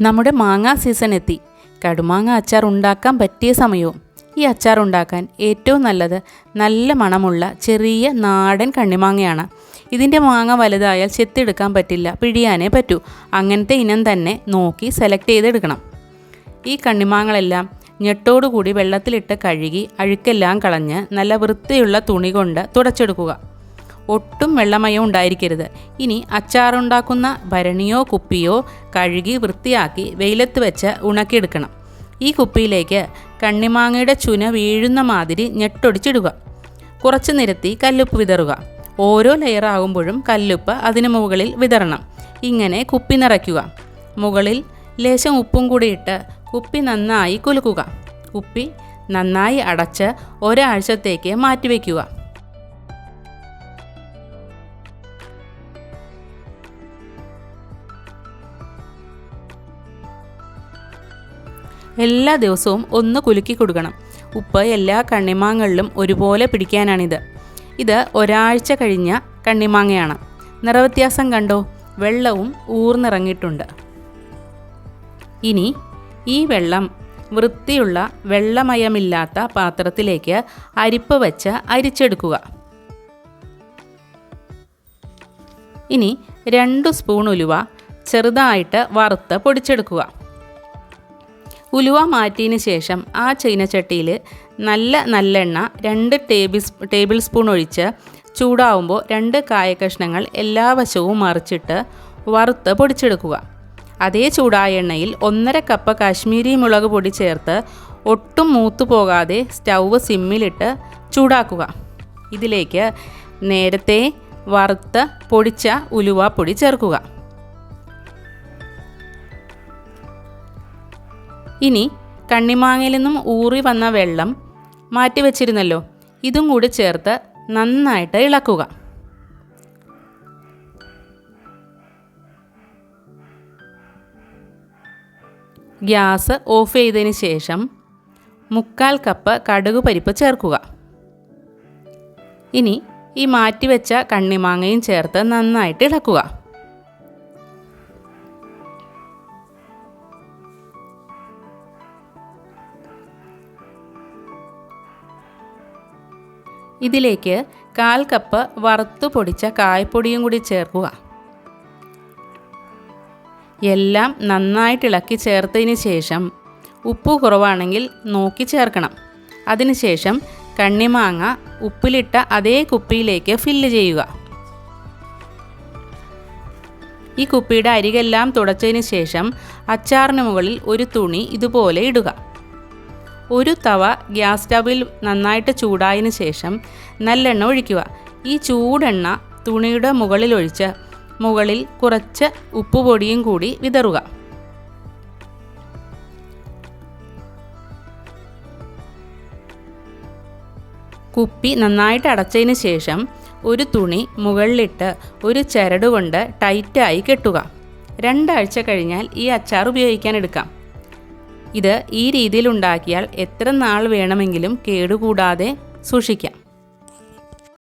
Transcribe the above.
നമ്മുടെ മാങ്ങാ സീസൺ എത്തി. കടുമാങ്ങ അച്ചാർ ഉണ്ടാക്കാൻ പറ്റിയ സമയവും. ഈ അച്ചാർ ഉണ്ടാക്കാൻ ഏറ്റവും നല്ലത് നല്ല മണമുള്ള ചെറിയ നാടൻ കണ്ണിമാങ്ങയാണ്. ഇതിന്റെ മാങ്ങ വലുതായാൽ ചെത്തിയെടുക്കാൻ പറ്റില്ല പിഴിയാനേ പറ്റൂ. അങ്ങനത്തെ ഇനം തന്നെ നോക്കി സെലക്ട് ചെയ്തെടുക്കണം. ഈ കണ്ണിമാങ്ങളെല്ലാം ഞെട്ടോടുകൂടി വെള്ളത്തിലിട്ട് കഴുകി അഴുക്കെല്ലാം കളഞ്ഞ് നല്ല വൃത്തിയുള്ള തുണി കൊണ്ട് തുടച്ചെടുക്കുക. ഒട്ടും വെള്ളമയോ ഉണ്ടായിരിക്കരുത്. ഇനി അച്ചാറുണ്ടാക്കുന്ന ഭരണിയോ കുപ്പിയോ കഴുകി വൃത്തിയാക്കി വെയിലത്ത് വെച്ച് ഉണക്കിയെടുക്കണം. ഈ കുപ്പിയിലേക്ക് കണ്ണിമാങ്ങയുടെ ചുന വീഴുന്ന മാതിരി ഞെട്ടൊടിച്ചിടുക. കുറച്ച് നിരത്തി കല്ലുപ്പ് വിതറുക. ഓരോ ലെയർ ആകുമ്പോഴും കല്ലുപ്പ് അതിന് മുകളിൽ വിതറണം. ഇങ്ങനെ കുപ്പി നിറയ്ക്കുക. മുകളിൽ ലേശം ഉപ്പും കൂടി ഇട്ട് കുപ്പി നന്നായി കുലുക്കുക. കുപ്പി നന്നായി അടച്ച് ഒരാഴ്ചത്തേക്ക് മാറ്റിവെക്കുക. എല്ലാ ദിവസവും ഒന്ന് കുലുക്കി കൊടുക്കണം. ഉപ്പ് എല്ലാ കണ്ണിമാങ്ങളിലും ഒരുപോലെ പിടിക്കാനാണിത്. ഇത് ഒരാഴ്ച കഴിഞ്ഞ കണ്ണിമാങ്ങയാണ്. നിറവ്യത്യാസം കണ്ടോ? വെള്ളവും ഊർന്നിറങ്ങിയിട്ടുണ്ട്. ഇനി ഈ വെള്ളം വൃത്തിയുള്ള വെള്ളമയമില്ലാത്ത പാത്രത്തിലേക്ക് അരിപ്പ് വെച്ച് അരിച്ചെടുക്കുക. ഇനി രണ്ട് സ്പൂൺ ഉലുവ ചെറുതായിട്ട് വറുത്ത് പൊടിച്ചെടുക്കുക. ഉലുവ മാറ്റിയതിന് ശേഷം ആ ചീനച്ചട്ടിയിൽ നല്ല നല്ലെണ്ണ രണ്ട് ടേബിൾ ടേബിൾ സ്പൂൺ ഒഴിച്ച് ചൂടാവുമ്പോൾ രണ്ട് കായക്കഷ്ണങ്ങൾ എല്ലാ വശവും മറിച്ചിട്ട് വറുത്ത് പൊടിച്ചെടുക്കുക. അതേ ചൂടായ എണ്ണയിൽ ഒന്നര കപ്പ് കാശ്മീരി മുളക് പൊടി ചേർത്ത് ഒട്ടും മൂത്തു പോകാതെ സ്റ്റൗവ് സിമ്മിലിട്ട് ചൂടാക്കുക. ഇതിലേക്ക് നേരത്തെ വറുത്ത് പൊടിച്ച ഉലുവ പൊടി ചേർക്കുക. ഇനി കണ്ണിമാങ്ങയിൽ നിന്നും ഊറി വന്ന വെള്ളം മാറ്റി വെച്ചിരുന്നല്ലോ ഇതും കൂടി ചേർത്ത് നന്നായിട്ട് ഇളക്കുക. ഗ്യാസ് ഓഫ് ചെയ്തതിന് ശേഷം മുക്കാൽ കപ്പ് കടുക് പരിപ്പ് ചേർക്കുക. ഇനി ഈ മാറ്റിവെച്ച കണ്ണിമാങ്ങയും ചേർത്ത് നന്നായിട്ട് ഇളക്കുക. ഇതിലേക്ക് കാൽ കപ്പ് വറുത്തു പൊടിച്ച കായപ്പൊടിയും കൂടി ചേർക്കുക. എല്ലാം നന്നായിട്ട് ഇളക്കി ചേർത്തതിന് ശേഷം ഉപ്പ് കുറവാണെങ്കിൽ നോക്കി ചേർക്കണം. അതിനുശേഷം കണ്ണിമാങ്ങ ഉപ്പിലിട്ട അതേ കുപ്പിയിലേക്ക് ഫില്ല് ചെയ്യുക. ഈ കുപ്പിയുടെ അരികെല്ലാം തുടച്ചതിന് ശേഷം അച്ചാറിന് മുകളിൽ ഒരു തുണി ഇതുപോലെ ഇടുക. ഒരു തവ ഗ്യാസ് സ്റ്റവിൽ നന്നായിട്ട് ചൂടായതിന് ശേഷം നല്ലെണ്ണ ഒഴിക്കുക. ഈ ചൂടെണ്ണ തുണിയുടെ മുകളിൽ ഒഴിച്ച് മുകളിൽ കുറച്ച് ഉപ്പുപൊടിയും കൂടി വിതറുക. കുപ്പി നന്നായിട്ട് അടച്ചതിന് ശേഷം ഒരു തുണി മുകളിലിട്ട് ഒരു ചരട് കൊണ്ട് ടൈറ്റായി കെട്ടുക. രണ്ടാഴ്ച കഴിഞ്ഞാൽ ഈ അച്ചാർ ഉപയോഗിക്കാൻ എടുക്കാം. ഇത് ഈ രീതിയിൽ ഉണ്ടാക്കിയാൽ എത്ര നാൾ വേണമെങ്കിലും കേടുകൂടാതെ സൂക്ഷിക്കാം.